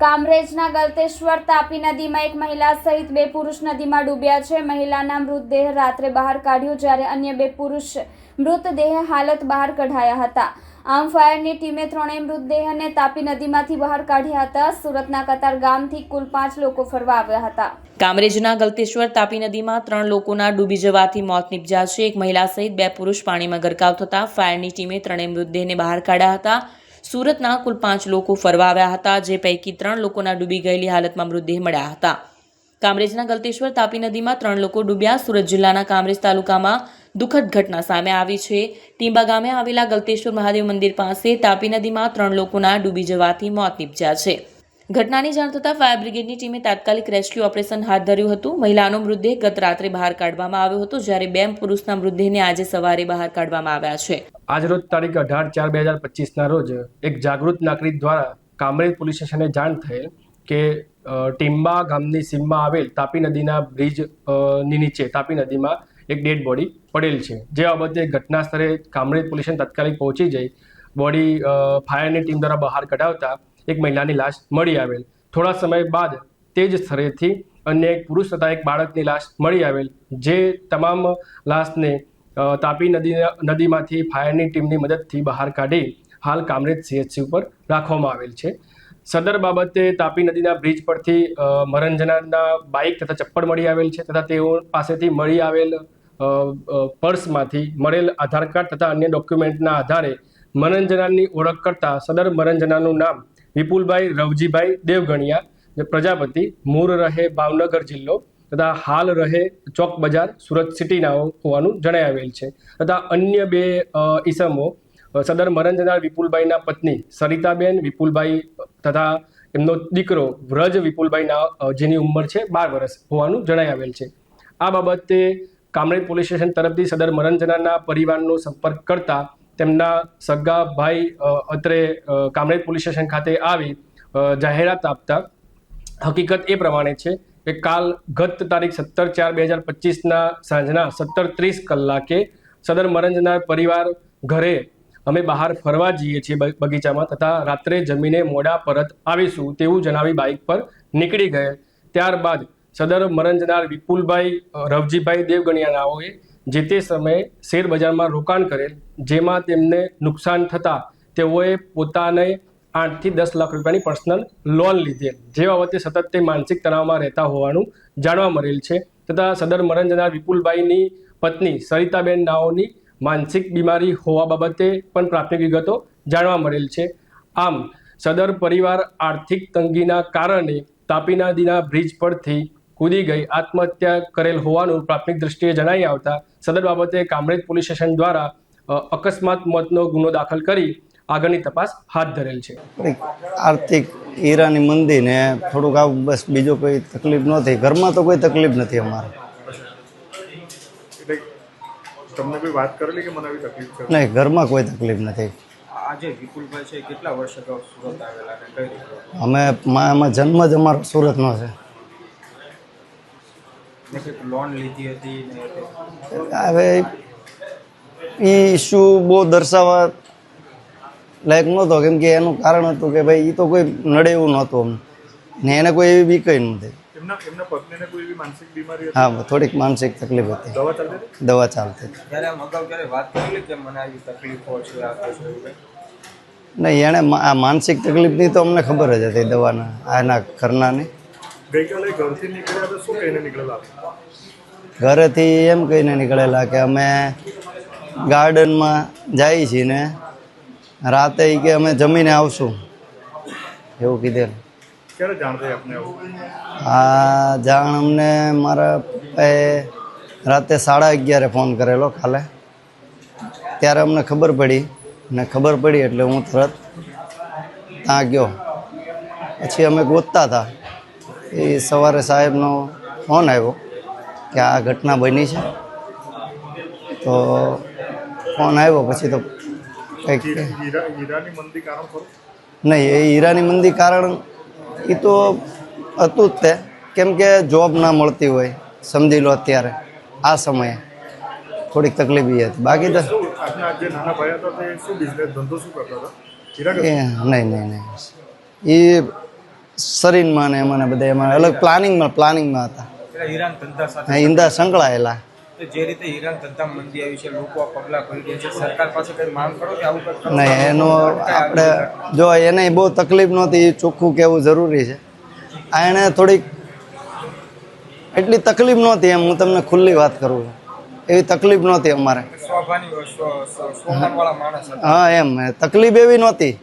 કામરેજના ગલતેશ્વર તાપી નદીમાં એક મહિલા સહિત બે પુરુષ નદીમાં ડૂબ્યા છે. મહિલાના મૃતદેહ રાત્રે બહાર કાઢ્યો જ્યારે અન્ય બે પુરુષ મૃતદેહ હાલત બહાર કઢાયા હતા. આમ ફાયરની ટીમે ત્રણેય મૃતદેહને તાપી નદીમાંથી બહાર કાઢ્યા હતા. સુરતના કતાર ગામથી કુલ પાંચ લોકો ફરવા આવ્યા હતા. કામરેજના ગલતેશ્વર તાપી નદીમાં ત્રણ લોકોના ડૂબી જવાથી મોત નીપજ્યા છે. એક મહિલા સહિત બે પુરુષ પાણીમાં ગરકાવ થતા ફાયરની ટીમે ત્રણેય મૃતદેહને બહાર કાઢ્યા હતા. સુરતના કુલ પાંચ લોકો ફરવા આવ્યા હતા, જે પૈકી ત્રણ લોકોના ડૂબી ગયેલી હાલતમાં મૃતદેહ મળ્યા હતા. કામરેજના ગલતેશ્વર તાપી નદીમાં ત્રણ લોકો ડૂબ્યા. સુરત જિલ્લાના કામરેજ તાલુકામાં દુઃખદ ઘટના સામે આવી છે. ટીંબા ગામે આવેલા ગલતેશ્વર મહાદેવ મંદિર પાસે તાપી નદીમાં ત્રણ લોકોના ડૂબી જવાથી મોત નીપજ્યા છે. ઘટનાની જાણ થતાં ફાયર બ્રિગેડની ટીમે તાત્કાલિક રેસ્ક્યુ ઓપરેશન હાથ ધર્યું હતું. મહિલાનો મૃતદેહ ગત રાત્રે બહાર કાઢવામાં આવ્યો હતો, જ્યારે બે પુરુષના મૃતદેહને આજે સવારે બહાર કાઢવામાં આવ્યા છે. આજરોજ તારીખ અઢાર ચાર બે હજાર પચીસના રોજ એક જાગૃત નાગરિક દ્વારા કામરેજ પોલીસ સ્ટેશને જાણ થયેલ કે ટીમ્બા ગામની સીમમાં આવેલ તાપી નદીના બ્રિજની નીચે, તાપી નદીમાં એક ડેડ બોડી પડેલ છે. જે બાબતે ઘટના સ્થળે કામરેજ પોલીસ તાત્કાલિક પહોંચી જઈ બોડી ફાયરની ટીમ દ્વારા બહાર કઢાવતા એક મહિલાની લાશ મળી આવેલ. થોડા સમય બાદ તે જ સ્થળેથી અન્ય એક પુરુષ તથા એક બાળકની લાશ મળી આવેલ જે તમામ લાશને તાપી નદી નદીમાંથી ફાયરની ટીમની મદદથી બહાર કાઢી હાલ કામરેજ સીએચસી ઉપર રાખવામાં આવેલ છે. સદર બાબતે તાપી નદીના બ્રિજ પરથી અ, બાઇક તથા ચપ્પલ મળી આવેલ છે તથા તેઓ પાસેથી મળી આવેલ પર્સમાંથી મળેલ આધાર કાર્ડ તથા અન્ય ડોક્યુમેન્ટના આધારે મરંજનાની ઓળખ કરતા સદર મરંજનાનું નામ વિપુલભાઈ, રવજીભાઈ, દેવગણિયા પ્રજાપતિ મૂળ રહે ભાવનગર જિલ્લો, તથા હાલ રહે ચોક બજાર, સુરત સિટીના હોવાનું જણાઈ આવેલ છે. તથા અન્ય બે ઈસમો સદર મરણ જનાર વિપુલભાઈના પત્ની સરિતાબેન વિપુલભાઈ, તથા એમનો દીકરો વ્રજ વિપુલભાઈના જેની ઉંમર છે બાર વર્ષ હોવાનું જણાઈ આવેલ છે. આ બાબતે કામરેજ પોલીસ સ્ટેશન તરફથી સદર મરણ પરિવારનો સંપર્ક કરતા તેમના સગા ભાઈ અત્રે કામરેજ પોલીસ સ્ટેશન ખાતે આવી જાહેરાત આપતા. હકીકત એ પ્રમાણે છે કે કાલ ગત તારીખ સત્તર ચાર બે હજાર પચીસના સાંજના સત્તર ત્રીસ કલાકે સદર મરંજનાર પરિવાર ઘરે અમે બહાર ફરવા જઈએ છીએ બગીચામાં તથા રાત્રે જમીને મોડા પરત આવીશું તેવું જણાવી બાઇક પર નીકળી ગયે. ત્યારબાદ સદર મરંજનાર વિપુલભાઈ રવજીભાઈ દેવગણિયા નાઓએ જે તે સમયે શેરબજારમાં રોકાણ કરેલ, જેમાં તેમને નુકસાન થતાં તેઓએ પોતાને આઠથી દસ લાખ રૂપિયાની પર્સનલ લોન લીધેલ, જે બાબતે સતત તે માનસિક તણાવમાં રહેતા હોવાનું જાણવા મળેલ છે. તથા સદર મરણ જનાર વિપુલભાઈની પત્ની સરિતાબેન નાઓની માનસિક બીમારી હોવા બાબતે પણ પ્રાથમિક વિગતો જાણવા મળેલ છે. આમ, સદર પરિવાર આર્થિક તંગીના કારણે તાપી નદીના બ્રિજ પરથી કૂદી ગઈ આત્મહત્યા કરેલ હોવાનું પ્રાથમિક દ્રષ્ટિએ જણાઈ આવતા સદર બાબતે કામરેજ પોલીસ સ્ટેશન દ્વારા અકસ્માત મોતનો ગુનો દાખલ કરી આગળની તપાસ હાથ ધરેલ છે. આર્થિક હીરાની મંદી ને થોડુંક આવું બસ બીજો કોઈ તકલીફ નથી ઘરમાં તો કોઈ તકલીફ નથી અમારે. તમને કોઈ વાત કરેલી કે મને તકલીફ નહીં ઘરમાં કોઈ તકલીફ નથી. આજે વિપુલભાઈ છે કેટલા વર્ષ અગાઉ સુરત આવેલા અને કઈ રીતે? અમે મા- એમાં જન્મ જ અમારો સુરતનો છે. લોન લીધી હતી હવે એ ઇસ્યુ બહુ દર્શાવવા લાયક નહોતો કેમ કે એનું કારણ હતું કે ભાઈ એ તો કોઈ નડે એવું નહોતું અમને. ને એને કોઈ એવી બી કંઈ નથી એમના એમના પત્નીને કોઈ એવી માનસિક બીમારી હતી? હા થોડીક માનસિક તકલીફ હતી. દવા ચાલતી? નહીં એણે આ માનસિક તકલીફની તો અમને ખબર જ હતી દવાના આના ઘરનાની. ગઈકાલે ઘરથી નીકળ્યા તો શું કહીને નીકળેલા? ઘરેથી એમ કહીને નીકળેલા કે અમે ગાર્ડનમાં જઈએ છીએ ને રાતે કે અમે જમીને આવશું. એવું કીધેલું. ક્યારે જાણ થઈ આપને આ જાણ અમને મારા પપ્પાએ રાતે સાડા અગિયારે ફોન કરેલો કાલે. ત્યારે અમને ખબર પડી ને ખબર પડી એટલે હું તરત ત્યાં ગયો. પછી અમે ગોતતા હતા. એ સવારે સાહેબનો ફોન આવ્યો કે આ ઘટના બની છે. તો ફોન આવ્યો પછી તો કંઈક નહીં એ હીરાની મંદી કારણ એ તો હતું જ તે. કેમ કે જોબ ના મળતી હોય સમજી લો અત્યારે આ સમયે. થોડીક તકલીફ હતી. બાકી તો નહીં નહીં નહીં. એ શરીરમાં ને એમાં બધા એમાં અલગ પ્લાનિંગમાં પ્લાનિંગમાં હતા. હીરાન ધંધા સાથે આ સંકળાયેલા. જે રીતે હીરાન ધંધા મંદી આવી છે લોકો આ પગલાં ભરી રહ્યા છે સરકાર પાસે કઈ માંગ કરો કે આવું કરો? નહીં એનું આપણે જો એને બહુ તકલીફ નહોતી ચોખ્ખું કહેવું જરૂરી છે. આ એણે થોડીક એટલી તકલીફ નહોતી એમ હું તમને ખુલ્લી વાત કરું છું. એવી તકલીફ નહોતી અમારે. હા એમ તકલીફ એવી નહોતી.